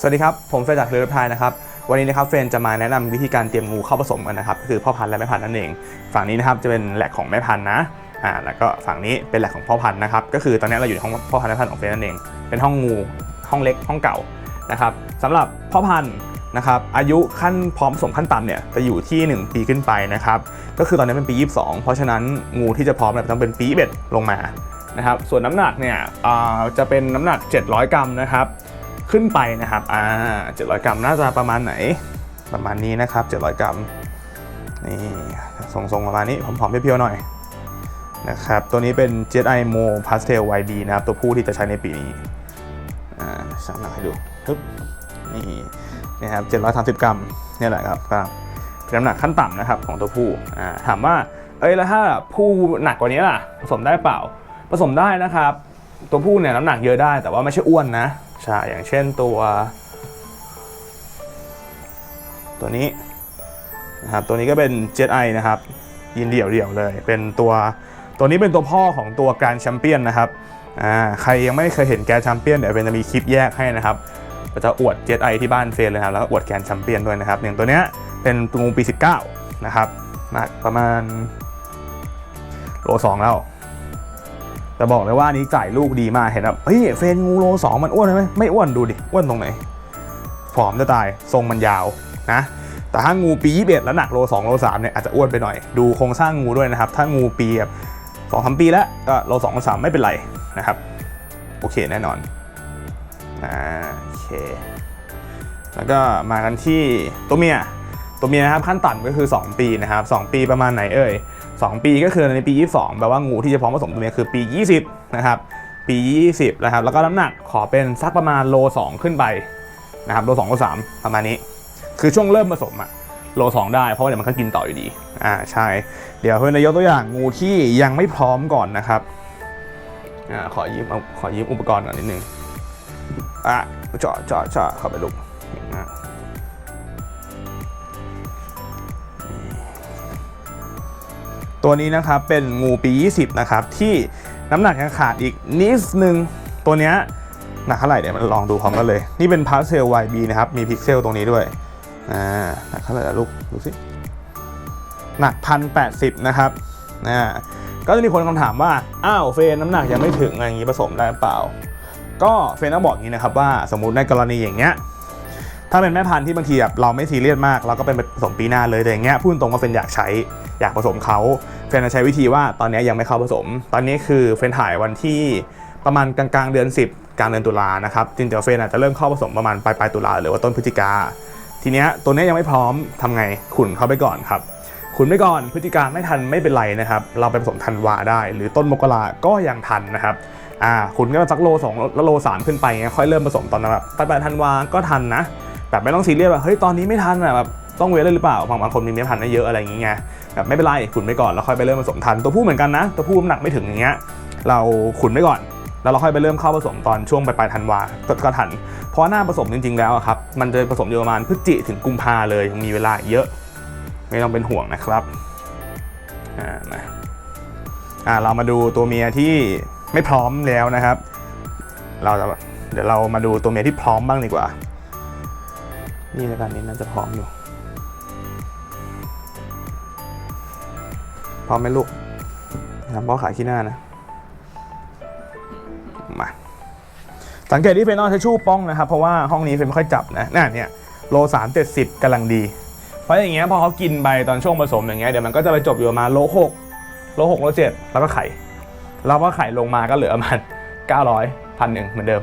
สวัสดีครับ ผมเฟรนจากเรือพายนะครับ วันนี้นะครับเฟรนจะมาแนะนำวิธีการเตรียมงูเข้าผสมกันนะครับก็คือพ่อพันธุ์และแม่พันธุ์นั่นเอง ฝั่งนี้นะครับจะเป็นแหลกของแม่พันธุ์นะอ่าแล้วก็ฝั่งนี้เป็นแหลกของพ่อพันธุ์นะครับก็คือตอนนี้เราอยู่ในห้องพ่อพันธุ์แม่พันธุ์ของเฟรนนั่นเอง เป็นห้องงูห้องเล็กห้องเก่านะครับสำหรับพ่อพันธุ์ นะครับอายุขั้นพร้อมผสมขั้นต่ำเนี่ยจะอยู่ที่ 1 ปีขึ้นไปนะครับก็คือตอนนี้เป็นปี 22 เพราะฉะนั้นงูที่จะพร้อมเนี่ยต้องเป็นปี21ลงมานะครับส่วนน้ำหนักเนี่ยจะเป็นน้ำหนัก 700 กรัมนะครับขึ้นไปนะครับอ่า700 กรัมน่าจะประมาณไหนประมาณนี้นะครับ 700 กรัมนี่ทรงๆประมาณนี้ผอมๆเพียวๆหน่อยนะครับตัวนี้เป็น Jedi Mo Pastel YB นะครับตัวผู้ที่จะใช้ในปีนี้อ่าชั่งหนักให้ดูปึ๊บนี่ นะครับ730 กรัมเนี่ยแหละครับก็เป็นน้ำหนักขั้นต่ำนะครับของตัวผู้ถามว่าเอ้ยแล้วถ้าผู้หนักกว่านี้ล่ะ ผสมได้เปล่า ผสมได้นะครับ ตัวผู้เนี่ยน้ำหนักเยอะได้แต่ว่าไม่ใช่อ้วนนะใช่อย่างเช่นตัว ตัวนี้นะครับตัวนี้ก็เป็น Jet i นะครับยินเดี่ยวเดี่ยวๆเลย เป็นตัวตัวนี้เป็นตัวพ่อของตัวการแชมเปี้ยนนะครับใครยังไม่เคยเห็นแกแชมเปี้ยนเดี๋ยวเป็นจะมีคลิปแยกให้นะครับ ก็จะอวด Jet i ที่บ้านเฟนเลยครับแล้วก็อวดแกนแชมเปี้ยนด้วยนะครับอย่างตัวเนี้ยเป็นตัวงูปี 19 นะครับหนักประมาณโลสองแล้วแต่บอกเลยว่านี้จ่ายลูกดีมากเห็นแบบเฮ้ยเฟนงูโลสองมันอ้วนไหมไม่อ้วนดูดิอ้วนตรงไหนผอมจะตายทรงมันยาวนะแต่ถ้างูปี21แล้วหนักโล2โล3เนี่ยอาจจะอ้วนไปหน่อย ดูโครงสร้างงูด้วยนะครับถ้างูปีแบบสองสามปีแล้วก็โล2โล3ไม่เป็นไรนะครับโอเคแน่นอนอ่าโอเค แล้วก็มากันที่ตัวเมียตัวเมียนะครับขั้นต่ำก็คือ 2 ปีนะครับ2ปีประมาณไหนเอ่ย2 ปีก็คือในปี 22แปลว่างูที่จะพร้อมผสมตัวเมียคือปี 20 นะครับ ปี 20 นะครับ แล้วก็น้ำหนักขอเป็นสักประมาณโล 2 ขึ้นไปนะครับโล2โล3ประมาณนี้ คือช่วงเริ่มผสมอะโล 2 ได้เพราะว่าเดี๋ยวมันก็กินต่ออยู่ดีอ่าใช่ เดี๋ยวเพื่อนจะยกตัวอย่างงูที่ยังไม่พร้อมก่อนนะครับอ่าขอยืมเอาขอยืมอุปกรณ์ก่อนนิดนึง อะเจาะเจาะเจาะเข้าไปลูกนะตัวนี้นะครับเป็นงูปี 20 นะครับ ที่น้ำหนักยังขาดอีกนิดนึง ตัวเนี้ยหนักเท่าไหร่เดี๋ยวมาลองดูพร้อมกันเลย นี่เป็นพาสเซล YB นะครับ มีพิกเซลตรงนี้ด้วยอ่าหนักเท่าไหร่ล่ะลูก ดูสิ หนักพันแปดสิบนะครับอ่าก็จะมีคนคำถามว่า อ้าวเฟรนน้ำหนักยังไม่ถึงอะไรอย่างนี้ผสมได้เปล่า ก็เฟนต้องบอกอย่างนี้นะครับว่าสมมติในกรณีอย่างเงี้ยถ้าเป็นแม่พันธุ์ที่บางทีแบบเราไม่ซีเรียสมากเราก็เป็นผสมปีหน้าเลยแต่อย่างเงี้ยพูดตรงว่าเฟรนอยากใช้อยากผสมเขาเฟนจะใช้วิธีว่าตอนนี้ยังไม่เข้าผสม ตอนนี้คือเฟนถ่ายวันที่ประมาณกลางๆเดือน 10 กลางเดือนตุลานะครับจริงๆเดี๋ยวเฟนอาจจะเริ่มเข้าผสมประมาณปลายปลายตุลาหรือว่าต้นพฤศจิกาทีเนี้ยตัวนี้ยังไม่พร้อมทำไงขุนเข้าไปก่อนครับขุนไปก่อนพฤศจิกาไม่ทันไม่เป็นไรนะครับ เราไปผสมธันวาได้ หรือต้นมกราก็ยังทันนะครับ อ่าขุนก็สักโลสองแล้วโลสามขึ้นไปเงี้ยค่อยเริ่มผสมตอนนั้นแบบปลายปลายธันวาก็ทันนะแบบไม่ต้องซีเรียสว่าเฮ้ยตอนนี้ไม่ทันอะแบบต้องเวทเลยหรือเปล่าบางบางคนมีไม่ทันได้เยอะอะไรอย่างเงี้ยแบบไม่เป็นไรขุนไปก่อนแล้วค่อยไปเริ่มผสมทันตัวผู้เหมือนกันนะ ตัวผู้น้ำหนักไม่ถึงอย่างเงี้ยเราขุนไปก่อนแล้วเราค่อยไปเริ่มเข้าผสมตอนช่วงปลายปลายธันวาก็ก็ทัน เพราะหน้าผสมจริง ๆ แล้วครับ มันจะผสมอยู่ประมาณพฤศจิถึงกุมภาเลยมีเวลาเยอะ ไม่ต้องเป็นห่วงนะครับอ่ามาอ่าเรามาดูตัวเมียที่ ไม่พร้อมแล้วนะครับ เราจะเดี๋ยวเรามาดูตัวเมียที่พร้อมบ้างดีกว่า นี่แล้วกันนี่น่าจะพร้อมอยู่ พร้อมไหมลูกทำพ่อขายขี้หน้านะ มา สังเกตที่เฟนอลเทชูป้องนะครับ เพราะว่าห้องนี้เฟนไม่ค่อยจับนะน่ะเนี่ยโลสามเจ็ดสิบกำลังดี เพราะอย่างเงี้ยพอเขากินไปตอนช่วงผสมอย่างเงี้ยเดี๋ยวมันก็จะไปจบอยู่ประมาณโลหกโลหกโลเจ็ดแล้วก็ไข่ แล้วก็ไข่ลงมาก็เหลือประมาณเก้าร้อยพันหนึ่งเหมือนเดิม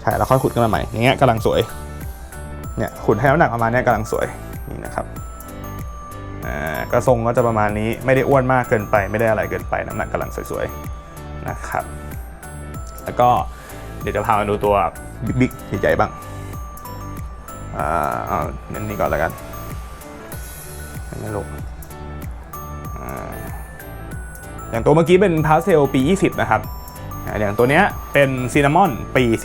ใช่แล้วค่อยขุดขึ้นมาใหม่อย่างเงี้ยกำลังสวยเนี่ยขุดให้น้ำหนักประมาณเนี้ยกำลังสวยนี่นะครับกระทรงก็จะประมาณนี้ไม่ได้อ้วนมากเกินไปไม่ได้อะไรเกินไปน้ำหนักกำลังสวยๆนะครับ แล้วก็เดี๋ยวจะพามาดูตัวบิ๊กๆใหญ่ๆบ้างอ่าเอาเน้นนี่ก่อนแล้วกันไม่ลูก อย่างตัวเมื่อกี้เป็นพาสเซลปี 20 นะครับ อย่างตัวเนี้ยเป็นซินนามอนปี 14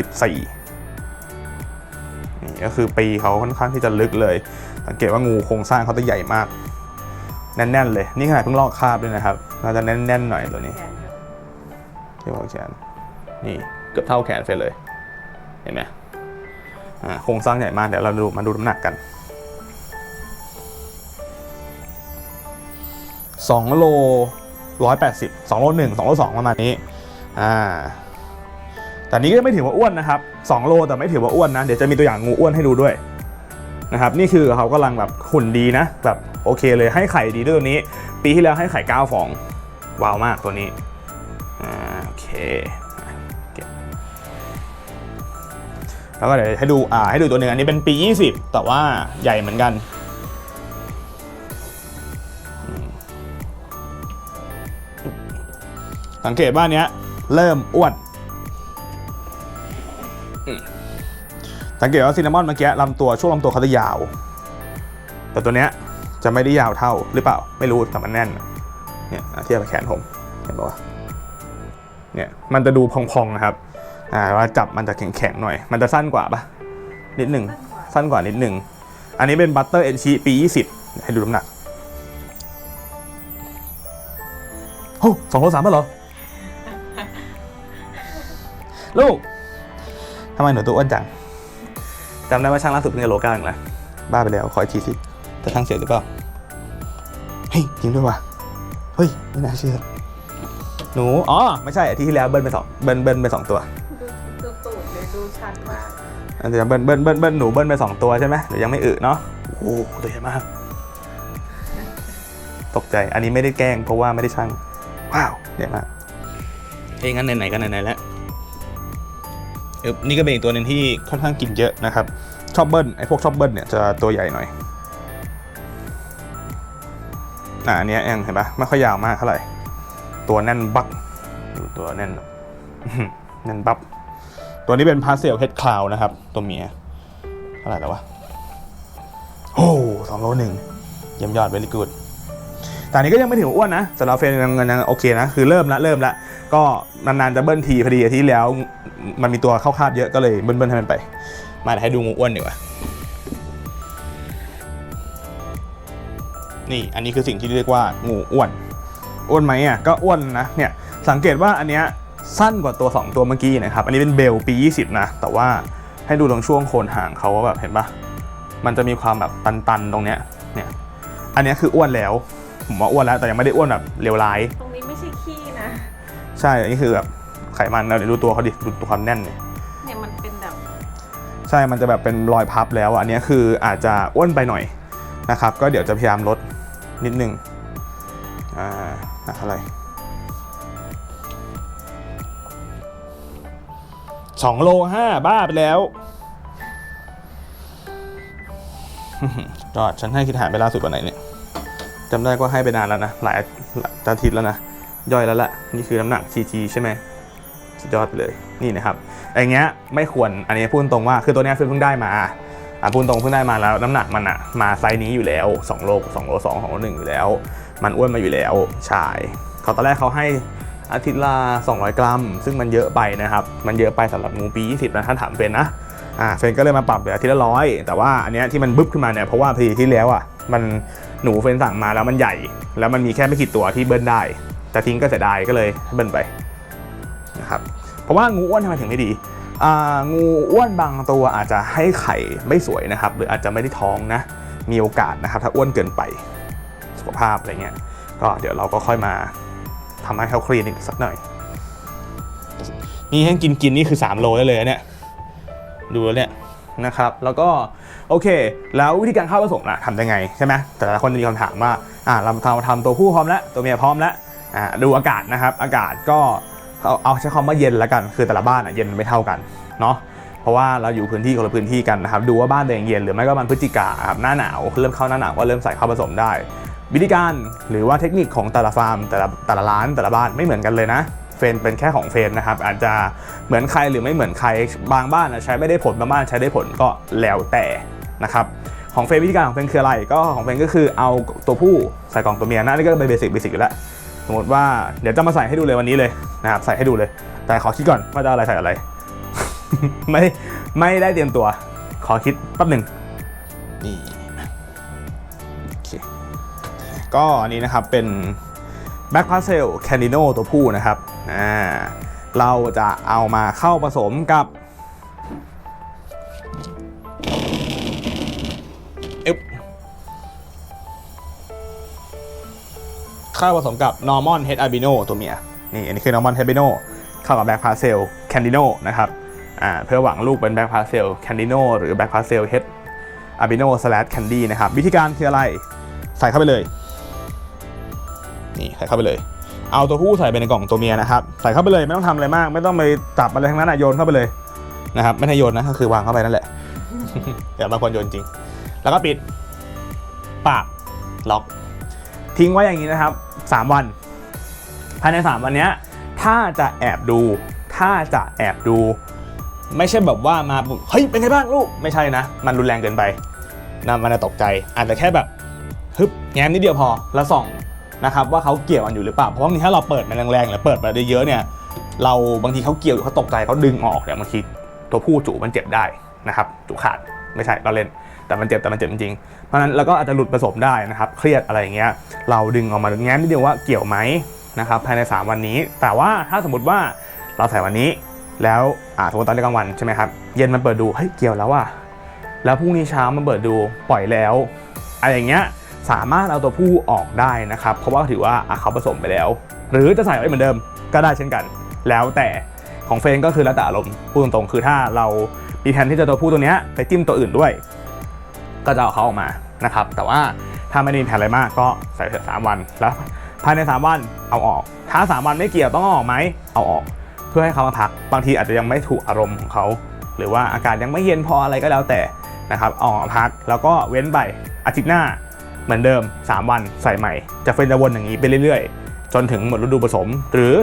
นี่ก็คือปีเขาค่อนข้างที่จะลึกเลย สังเกตว่างูโครงสร้างเขาจะใหญ่มาก แน่นๆเลย นี่ขนาดเพิ่งลอกคราบด้วยนะครับน่าจะแน่นๆหน่อยตัวนี้ที่หัวแขนนี่เกือบเท่าแขนเฟรเลย เห็นไหมอ่าโครงสร้างใหญ่มากเดี๋ยวเราดูมาดูน้ำหนักกันสองโล ร้อยแปดสิบสองโลหนึ่งสองโลสองประมาณนี้อ่าแต่นี้ก็ไม่ถือว่าอ้วนนะครับสองโลแต่ไม่ถือว่าอ้วนนะ เดี๋ยวจะมีตัวอย่างงูอ้วนให้ดูด้วยนะครับนี่คือเขากำลังแบบหุ่นดีนะแบบโอเคเลยให้ไข่ดีด้วยตัวนี้ ปีที่แล้วให้ไข่เก้าฟองว้าวมากตัวนี้อ่าโอเคแล้วก็เดี๋ยวให้ดูอ่าให้ดูตัวหนึ่งอันนี้เป็นปี 20 แต่ว่าใหญ่เหมือนกัน สังเกตว่านเนี้ยเริ่มอ้วนสังเกตว่าซินนามอนเมื่อกี้ลำตัวช่วงลำตัวเขาจะยาว แต่ตัวเนี้ยจะไม่ได้ยาวเท่าหรือเปล่า ไม่รู้แต่มันแน่น เนี่ยเทียบกับแขนผมเห็นปะวะเนี่ยมันจะดูพองๆนะครับอ่าวลาจับมันจะแข็งๆหน่อย มันจะสั้นกว่าปะนิดหนึ่งสั้นกว่านิดหนึ่งอันนี้เป็นบัตเตอร์เอ็นชีปี 20 ให้ดูน้ำหนักโอ้สองโลสามเหรอ ลูกทำไมหนูตัวอ้วนจังจำได้ว่าช่างล่าสุดเพิ่งจะโลเก้าเองนะบ้าไปแล้วขออีกทีสิจะช่างเสียหรือเปล่าเฮ้ยจริงด้วยว่ะเฮ้ยไม่น่าเชื่อหนูอ๋อไม่ใช่อาทิตย์ที่แล้วเบิ้ลไปสองเบิ้ลเบิ้ลไปสองตัวดูดูตูดเลยดูชัดมากอันเดียวเบิ้ลเบิ้ลเบิ้ลเบิ้ลหนูเบิ้ลไปสองตัวใช่ไหมหรือยังไม่อึเนาะโอ้โหตัวใหญ่มาก ตกใจอันนี้ไม่ได้แกล้งเพราะว่าไม่ได้ช่างว้าวใหญ่มากเอ้ยงั้นไหนๆก็ไหนๆแล้วเอบ นี่ก็เป็นอีกตัวหนึ่งที่ค่อนข้างกินเยอะนะครับชอบเบิ้ลไอ้พวกชอบเบิ้ลเนี่ยจะตัวใหญ่หน่อยอ่าอันเนี้ยยังเห็นปะไม่ค่อยยาวมากเท่าไหร่ ตัวแน่นบักดูตัวแน่นแน่นบับตัวนี้เป็นพาสเซลเฮดคลาวนะครับ ตัวเมียเท่าไหร่แล้ววะโอ้สองโลหนึ่งเยี่ยมยอดเวลิกูด แต่นี้ก็ยังไม่ถืออ้วนนะสำหรับเฟรนยังยังโอเคนะ คือเริ่มละเริ่มละ ก็นานๆจะเบิ้ลทีพอดีอาที่แล้ว มันมีตัวเข้าคาบเยอะก็เลยเบิ้ลๆให้มันไป มาให้ดูงูอ้วนดีกว่านี่อันนี้คือสิ่งที่เรียกว่างูอ้วน อ้วนไหมอะก็อ้วนนะเนี่ยสังเกตว่าอันเนี้ยสั้นกว่าตัว 2 ตัวเมื่อกี้นะครับ อันนี้เป็นเบลปี 20 นะ แต่ว่าให้ดูตรงช่วงโคนหางเขาว่าแบบเห็นปะมันจะมีความแบบตันๆตรงเนี้ยเนี่ยอันนี้คืออ้วนแล้ว ผมว่าอ้วนแล้วแต่ยังไม่ได้อ้วนแบบเลวร้าย ตรงนี้ไม่ใช่ขี้นะ ใช่อันนี้คือแบบไขมันเราเดี๋ยวดูตัวเขาดิดูตัวความแน่นเนี่ยเนี่ยมันเป็นแบบ ใช่มันจะแบบเป็นรอยพับแล้ว อันเนี้ยคืออาจจะอ้วนไปหน่อยนะครับ ก็เดี๋ยวจะพยายามลดนิดนึงอ่าหนักเท่าไหร่สองโลห้าบ้าไปแล้วจอดฉันให้คิดหารไปล่าสุดวันไหนเนี่ย จำได้ก็ให้ไปนานแล้วนะ หลายอาทิตย์แล้วนะ ย่อยแล้วละนี่คือน้ำหนัก CG ใช่ไหมสุดยอดไปเลยนี่นะครับอย่างเงี้ยไม่ควรอันนี้พูดตรงว่าคือตัวเนี้ยเพิ่งได้มาอะพูดตรงเพิ่งได้มาแล้วน้ำหนักมันอะมาไซส์นี้อยู่แล้ว 2 โล2โล2 2โล1อยู่แล้ว มันอ้วนมาอยู่แล้วใช่เขาตอนแรกเขาให้อาทิตย์ละ200 กรัม ซึ่งมันเยอะไปนะครับ มันเยอะไปสำหรับงูปี 20นะถ้าถามเฟนนะอ่าเฟนก็เลยมาปรับเหลืออาทิตย์ละร้อยแต่ว่าอันเนี้ยที่มันบึ้บขึ้นมาเนี่ยเพราะว่าพีที่แล้วอะมัน หนูเฟรนสั่งมาแล้วมันใหญ่ แล้วมันมีแค่ไม่กี่ตัวที่เบิ้ลได้จะทิ้งก็เสียดายก็เลยเบิ้ลไปนะครับเพราะว่างูอ้วนทำไมถึงไม่ดีอ่างูอ้วนบางตัวอาจจะให้ไข่ไม่สวยนะครับ หรืออาจจะไม่ได้ท้องนะมีโอกาสนะครับ ถ้าอ้วนเกินไปสุขภาพอะไรเงี้ยก็เดี๋ยวเราก็ค่อยมาทำให้เขาคลีนอีกสักหน่อยนี่ให้กินกินนี่คือ 3 โลได้เลยเนี่ยดูแล้วเนี่ยนะครับ แล้วก็ โอเค แล้ววิธีการเข้าผสมล่ะทำยังไงใช่ไหมแต่ละคนจะมีคำถามว่าอ่าเราทำทำตัวผู้พร้อมแล้วตัวเมียพร้อมแล้วอ่าดูอากาศนะครับอากาศก็เอาเอาใช้คำว่าเย็นแล้วกันคือแต่ละบ้านอะเย็นไม่เท่ากันเนาะเพราะว่าเราอยู่พื้นที่คนละพื้นที่กันนะครับดูว่าบ้านตัวเองเย็นหรือไม่ก็บ้านพฤศจิกาครับหน้าหนาวเริ่มเข้าหน้าหนาวก็เริ่มใส่เข้าผสมได้ วิธีการหรือว่าเทคนิคของแต่ละฟาร์มแต่ละแต่ละร้านแต่ละบ้านไม่เหมือนกันเลยนะเฟรนเป็นแค่ของเฟรนนะครับอาจจะเหมือนใครหรือไม่เหมือนใครบางบ้านใช้ไม่ได้ผลบางบ้านใช้ได้ผลก็แล้วแต่ นะครับของเฟรนวิธีการของเฟรนคืออะไรก็ของเฟรนก็คือเอาตัวผู้ใส่กล่องตัวเมียนะนี่ก็เป็นเบสิกเบสิกอยู่แล้วสมมติว่าเดี๋ยวจะมาใส่ให้ดูเลยวันนี้เลยนะครับใส่ให้ดูเลย แต่ขอคิดก่อนว่าจะเอาอะไรใส่อะไร ไม่ไม่ได้เตรียมตัว ขอคิดแป๊บหนึ่งนี่โอเคก็อันนี้นะครับเป็น Black p a s t e l Canino ตัวผู้นะครับอ่าเราจะเอามาเข้าผสมกับ ข้าผสมกับ Norman Head Albino ตัวเมีย นี่อันนี้คือ Norman Head Albino เข้ากับ Black p a s t e l Canino นะครับอ่าเพื่อหวังลูกเป็น Black p a s t e l Canino หรือ Black p a s t e l Head Albino slash Candy นะครับ วิธีการคืออะไร ใส่เข้าไปเลย นี่ใส่เข้าไปเลย เอาตัวผู้ใส่ไปในกล่องตัวเมียนะครับ ใส่เข้าไปเลยไม่ต้องทำอะไรมาก ไม่ต้องไปจับอะไรทั้งนั้นอะโยนเข้าไปเลยนะครับ ไม่ใช่โยนนะก็คือวางเข้าไปนั่นแหละเดี๋ยวบางคนโยนจริง แล้วก็ปิดปากล็อก ทิ้งไว้อย่างนี้นะครับ 3 วัน ภายใน 3 วันนี้ถ้าจะแอบดู ถ้าจะแอบดู ไม่ใช่แบบว่ามาปุ๊บเฮ้ยเป็นไงบ้างลูกไม่ใช่นะ มันรุนแรงเกินไปนะมันจะตกใจ อาจจะแค่แบบฮึบแง้มนิดเดียวพอแล้วส่องนะครับว่าเขาเกี่ยวกันอยู่หรือเปล่าเพราะบางทีถ้าเราเปิดมันแรงๆหรือเปิดไปเยอะเนี่ยเราบางทีเขาเกี่ยวหรือเขาตกใจเขาดึงออกเนี่ยบางทีตัวผู้จุมันเจ็บได้นะครับจุขาดไม่ใช่เราเล่น แต่มันเจ็บแต่มันเจ็บจริงๆเพราะฉะนั้นเราก็อาจจะหลุดผสมได้นะครับ เครียดอะไรอย่างเงี้ยเราดึงออกมาแง้มนิดเดียวว่าเกี่ยวไหมนะครับภายใน 3 วันนี้ แต่ว่าถ้าสมมติว่าเราใส่วันนี้ แล้วอ่าสมมติตอนกลางวันใช่ไหมครับเย็นมันเปิดดูเฮ้ยเกี่ยวแล้วว่ะแล้วพรุ่งนี้เช้ามันเปิดดูปล่อยแล้วอะไรอย่างเงี้ยสามารถเอาตัวผู้ออกได้นะครับ เพราะว่าถือว่าเขาผสมไปแล้ว หรือจะใส่ไว้เหมือนเดิมก็ได้เช่นกัน แล้วแต่ของเฟรนก็คือแล้วแต่อารมณ์พูดตรงๆคือถ้าเรามีแผนที่จะตัวผู้ตัวเนี้ยไปจิ้มตัวอื่นด้วย ก็จะเอาเขาออกมานะครับ แต่ว่าถ้าไม่ได้มีแผนอะไรมากก็ใส่เถอะสามวัน แล้วภายใน 3 วันเอาออก ถ้า 3 วันไม่เกี่ยวต้องเอาออกไหมเอาออก เพื่อให้เขามาพัก บางทีอาจจะยังไม่ถูกอารมณ์ของเขา หรือว่าอากาศยังไม่เย็นพออะไรก็แล้วแต่นะครับเอาออกพักแล้วก็เว้นไปอาทิตย์หน้าเหมือนเดิม 3 วันใส่ใหม่ จะเป็นจะวนอย่างนี้ไปเรื่อยๆ จนถึงหมดฤดูผสม หรือ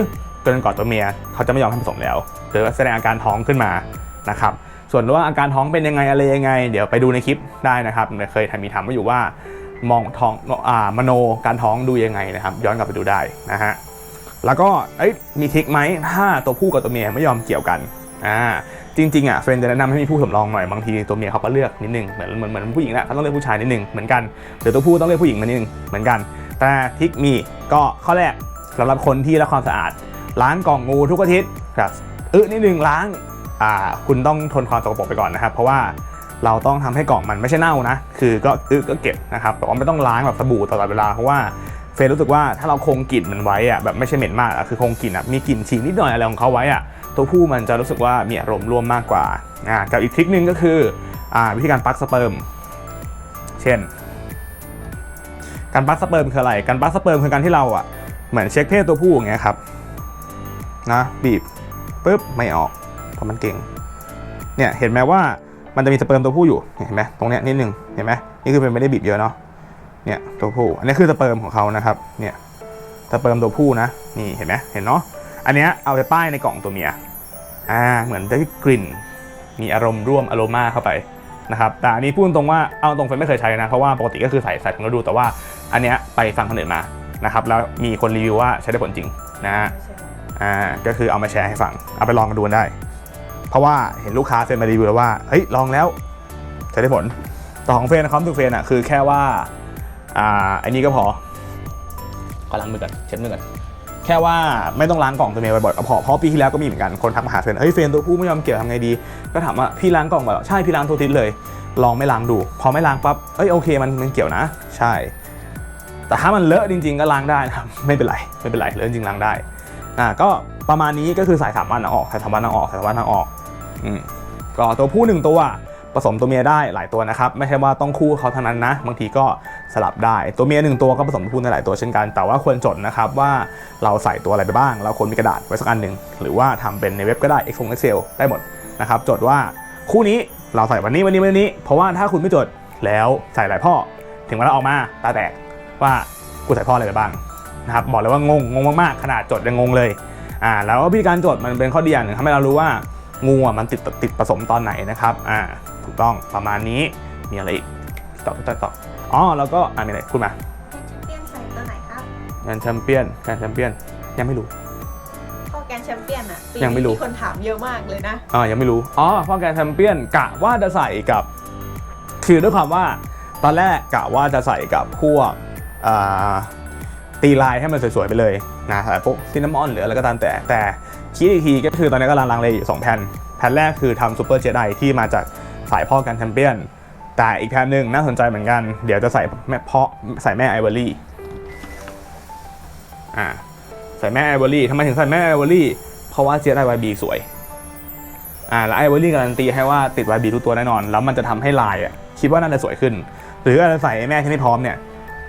เกินก่อนตัวเมียเขาจะไม่ยอมให้ผสมแล้ว หรือแสดงอาการท้องขึ้นมานะครับ ส่วนว่าอาการท้องเป็นยังไงอะไรยังไง เดี๋ยวไปดูในคลิปได้นะครับเคยทำมีทำไว้อยู่ว่ามองท้องอ่ามโนการท้องดูยังไงนะครับ ย้อนกลับไปดูได้นะฮะแล้วก็เอ้มีทิกไหมถ้าตัวผู้กับตัวเมียไม่ยอมเกี่ยวกันอ่าจริงๆอะเฟรนจะแนะนำให้มีผู้สำรองหน่อยบางทีตัวเมียเขาก็เลือกนิดนึงเหมือนเหมือนเหมือนผู้หญิงแหละเขาต้องเลือกผู้ชายนิดนึงเหมือนกันหรือตัวผู้ต้องเลือกผู้หญิงมานิดนึงเหมือนกัน แต่ทิกมีก็ข้อแรกสำหรับคนที่รักความสะอาด ล้างกล่องงูทุกอาทิตย์ครับอึนิดนึงล้าง คุณต้องทนความสกปรกไปก่อนนะครับ เพราะว่าเราต้องทำให้กล่องมันไม่ใช่เน่านะ คือก็อึก็เก็บนะครับ แต่ว่าไม่ต้องล้างแบบสบู่ตลอดเวลา เพราะว่าเฟรรู้สึกว่าถ้าเราคงกลิ่นมันไว้อะแบบไม่ใช่เหม็นมากอะคือคงกลิ่นอะมีกลิ่นฉีกนิดหน่อยอะไรของเขาไว้อะตัวผู้มันจะรู้สึกว่ามีอารมณ์ร่วมมากกว่าอ่ากับอีกทริคนึงก็คืออ่าวิธีการปักสเปิร์ม เช่น การปักสเปิร์มคืออะไร การปักสเปิร์มคือการที่เราอะเหมือนเช็คเพศตัวผู้อย่างเงี้ยครับนะบีบปุ๊บไม่ออก เพราะมันเก่ง เนี่ยเห็นไหมว่ามันจะมีสเปิร์มตัวผู้อยู่เนี่ยเห็นไหมตรงเนี้ยนิดนึง เห็นไหมนี่คือเป็นไม่ได้บีบเยอะเนาะ เนี่ยตัวผู้ อันนี้คือสเปิร์มของเขานะครับ เนี่ยสเปิร์มตัวผู้นะ นี่เห็นไหมเห็นเนาะ อันเนี้ยเอาไปป้ายในกล่องตัวเมีย อ่า เหมือนได้กลิ่น มีอารมณ์ร่วมอโรมาเข้าไปนะครับแต่อันนี้พูดตรงว่าเอาตรงเฟนไม่เคยใช้นะเพราะว่าปกติก็คือใส่ใส่ทั้งฤดูแต่ว่าอันเนี้ยไปฟังคนอื่นมานะครับแล้วมีคนรีวิวว่าใช้ได้ผลจริงนะฮะอ่าก็คือเอามาแชร์ให้ฟังเอาไปลองกันดูกันได้ เพราะว่าเห็นลูกค้าเฟรนมารีวิวแล้วว่าเฮ้ยลองแล้วใช้ได้ผลต่อของเฟรนความรู้สึกเฟรนอะคือแค่ว่าอ่าอันนี้ก็พอก็ล้างมือกันเช็ดมือกันแค่ว่าไม่ต้องล้างกล่องตัวเมียบ่อยๆก็พอเพราะปีที่แล้วก็มีเหมือนกันคนทักมาหาเฟรนเฮ้ยเฟรนตัวผู้ไม่ยอมเกี่ยวทำไงดี ก็ถามว่าพี่ล้างกล่องบ่อยเหรอใช่พี่ล้างทุกอาทิตย์เลย ลองไม่ล้างดู พอไม่ล้างปั๊บเอ้ยโอเคมันมันเกี่ยวนะ ใช่ แต่ถ้ามันเลอะจริง ๆ ก็ล้างได้นะครับไม่เป็นไรไม่เป็นไรเลอะจริงๆล้างได้อ่าก็ประมาณนี้ก็คือสายสามวันเอาออกสายสามวันเอาออกสายสามวันเอาออกอืม ก็ตัวผู้หนึ่งตัวผสมตัวเมียได้หลายตัวนะครับ ไม่ใช่ว่าต้องคู่เขาเท่านั้นนะ บางทีก็สลับได้ตัวเมียหนึ่งตัวก็ผสมตัวผู้ได้หลายตัวเช่นกัน แต่ว่าควรจดนะครับว่าเราใส่ตัวอะไรไปบ้าง เราควรมีกระดาษไว้สักอันหนึ่งหรือว่าทำเป็นในเว็บก็ได้ Excel Excel ได้หมดนะครับจดว่าคู่นี้เราใส่วันนี้วันนี้วันนี้ เพราะว่าถ้าคุณไม่จดแล้วใส่หลายพ่อ ถึงเวลาออกมาตาแตกว่ากูใส่พ่ออะไรไปบ้างนะครับบอกเลยว่างงงงมากๆขนาดจดยังงงเลยอ่าแล้ววิธีการจดมันเป็นข้อดีอย่างหนึ่งทำให้เรารู้ว่า งูอะมันติดติดผสมตอนไหนนะครับอ่าถูกต้องประมาณนี้มีอะไรอีกต่อต่อต่ออ๋อแล้วก็อ่ามีอะไรพูดมาแกนแชมเปี้ยนใส่ตัวไหนครับงานแชมเปี้ยนงานแชมเปี้ยนยังไม่รู้พ่อแกนแชมเปี้ยนอะปียังไม่รู้นี้คนถามเยอะมากเลยนะอ่ายังไม่รู้อ๋อพ่อแกนแชมเปี้ยนกะว่าจะใส่กับ คือด้วยความว่าตอนแรกกะว่าจะใส่กับพวกอ่า ตีลายให้มันสวยๆไปเลยนะแต่พวกซินนามอนหรืออะไรก็ตามแต่แต่คิดอีกทีก็คือตอนนี้กำลังลังเลอยู่สองแผ่นแผ่นแรกคือทำซูเปอร์เจไดที่มาจากสายพ่อกันแชมเปี้ยน แต่อีกแผ่นหนึ่งน่าสนใจเหมือนกัน เดี๋ยวจะใส่แม่เพ่อใส่แม่ไอวอรี่อ่าใส่แม่ไอวอรี่ทำไมถึงใส่แม่ไอวอรี่เพราะว่าเจไดวายบีสวยอ่าแล้วไอวอรี่การันตีให้ว่าติดวายบีทุกตัวแน่นอน แล้วมันจะทำให้ลายอะคิดว่าน่าจะสวยขึ้น หรืออาจจะใส่แม่ที่ไม่พร้อมเนี่ย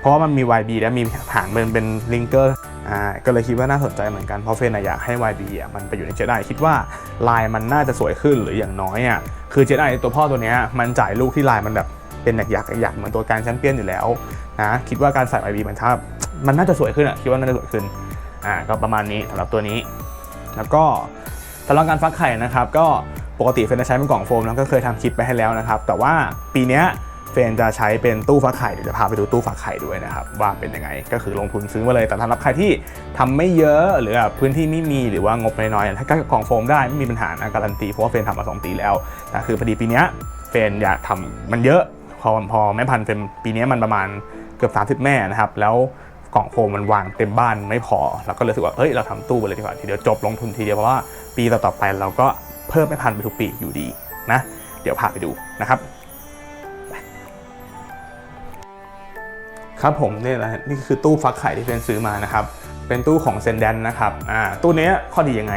เพราะว่ามันมี YB และมีฐานเป็นเป็นลิงเกอร์อ่าก็เลยคิดว่าน่าสนใจเหมือนกัน เพราะเฟนอะอยากให้ YB อะมันไปอยู่ในเจไดคิดว่าลายมันน่าจะสวยขึ้นหรืออย่างน้อยอะคือเจไดตัวพ่อตัวเนี้ยมันจ่ายลูกที่ลายมันแบบเป็นอยากอยากเหมือนตัวการแชมเปี้ยนอยู่แล้วนะคิดว่าการใส่ YB มันถ้ามันน่าจะสวยขึ้นอะคิดว่าน่าจะสวยขึ้นอ่าก็ประมาณนี้สำหรับตัวนี้ แล้วก็สำหรับการฟักไข่นะครับก็ปกติเฟนจะใช้เป็นกล่องโฟมแล้วก็เคยทำคลิปไปให้แล้วนะครับแต่ว่าปีเนี้ย เฟนจะใช้เป็นตู้ฟักไข่เดี๋ยวจะพาไปดูตู้ฟักไข่ด้วยนะครับ ว่าเป็นยังไงก็คือลงทุนซื้อมาเลยแต่สำหรับใครที่ทำไม่เยอะหรือพื้นที่ไม่มีหรือว่างบน้อยๆถ้ากล่องโฟมได้ไม่มีปัญหานะการันตีเพราะว่าเฟนทำมา2ปีแล้วแต่คือพอดีปีนี้เฟนอยากทำมันเยอะ พอพอแม่พันธุ์เฟนปีนี้มันประมาณเกือบ30 แม่นะครับแล้วกล่องโฟมมันวางเต็มบ้านไม่พอเราก็เลยรู้สึกว่าเฮ้ยเราทำตู้ไปเลยดีกว่าทีเดียวจบลงทุนทีเดียวเพราะว่าปีต่อๆไปเราก็เพิ่มไม่พันไปทุกปีอยู่ดีนะเดี๋ยวพาไปดูนะครับ ครับผมนี่แหละนี่คือตู้ฟักไข่ที่เฟนซื้อมานะครับ เป็นตู้ของเซนแดนนะครับอ่าตู้นี้ข้อดียังไง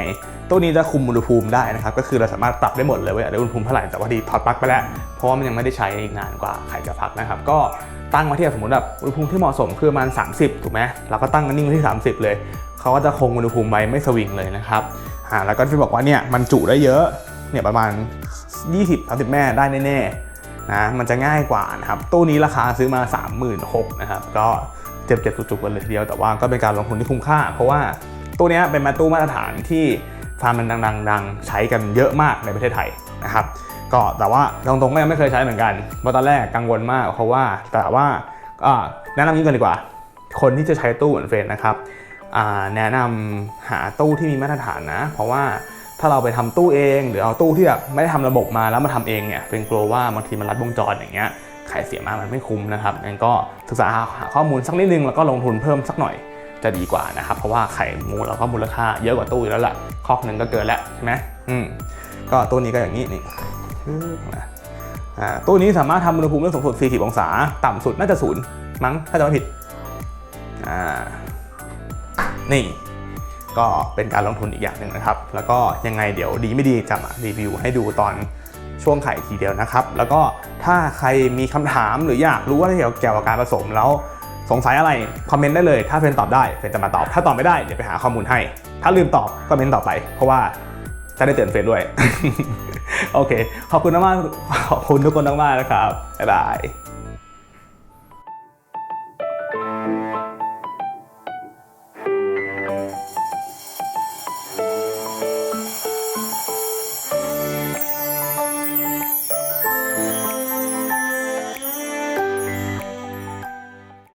ตู้นี้จะคุมอุณหภูมิได้นะครับ ก็คือเราสามารถปรับได้หมดเลยว่าได้อุณหภูมิเท่าไหร่แต่ว่าดีถอดปลั๊กไปแล้ว เพราะว่ามันยังไม่ได้ใช้อีกนานกว่าไข่จะฟักนะครับ ก็ตั้งมาที่สมมติแบบอุณหภูมิที่เหมาะสมคือประมาณ 30 ถูกไหมเราก็ตั้งกันนิ่งไว้ที่ 30 เลยเขาก็จะคงอุณหภูมิไว้ไม่สวิงเลยนะครับอ่าแล้วก็ที่บอกว่าเนี่ยมันจุได้เยอะเนี่ยประมาณ 20-30 แม่ได้แน่ๆ นะมันจะง่ายกว่านะครับตู้นี้ราคาซื้อมา 36,000นะครับก็เจ็บๆจุกๆกันเลยทีเดียวแต่ว่าก็เป็นการลงทุนที่คุ้มค่า เพราะว่าตู้นี้เป็นมาตู้มาตรฐานที่ฟาร์มมันดังๆ ใช้กันเยอะมากในประเทศไทยนะครับก็แต่ว่าตรงๆก็ยังไม่เคยใช้เหมือนกันเพราะตอนแรกกังวลมาก เพราะว่าแต่ว่าแนะนำนี้กันดีกว่า คนที่จะใช้ตู้เหมือนเฟรนนะครับแนะนำหาตู้ที่มีมาตรฐานนะ เพราะว่า ถ้าเราไปทำตู้เอง หรือเอาตู้ที่แบบไม่ได้ทำระบบมาแล้วมาทำเองเนี่ยเป็นกลัวว่าบางทีมันรัดวงจรอย่างเงี้ยขายเสียมากมันไม่คุ้มนะครับงั้นก็ศึกษาหาข้อมูลสักนิดนึงแล้วก็ลงทุนเพิ่มสักหน่อยจะดีกว่านะครับ เพราะว่าไข่งูเราก็มูลค่าเยอะกว่าตู้อยู่แล้วแหละคอกหนึ่งก็เกินแล้วใช่ไหมอืมก็ตู้นี้ก็อย่างนี้นี่นะอ่าตู้นี้สามารถทำอุณหภูมิได้สูงสุด 40 องศา ต่ำสุดน่าจะศูนย์มั้งถ้าจะไม่ผิดอ่านี่ ก็เป็นการลงทุนอีกอย่างหนึ่งนะครับ แล้วก็ยังไงเดี๋ยวดีไม่ดีจะมารีวิวให้ดูตอนช่วงไข่ทีเดียวนะครับ แล้วก็ถ้าใครมีคำถามหรืออยากรู้อะไรเกี่ยวเกี่ยวกับการผสมแล้วสงสัยอะไรคอมเมนต์ได้เลย ถ้าเฟรนตอบได้เฟรนจะมาตอบถ้าตอบไม่ได้เดี๋ยวไปหาข้อมูลให้ ถ้าลืมตอบก็เมนต์ต่อไป เพราะว่าจะได้เตือนเฟรนด้วย โอเค ขอบคุณมากขอบคุณทุกคนมากๆนะครับบ๊ายบาย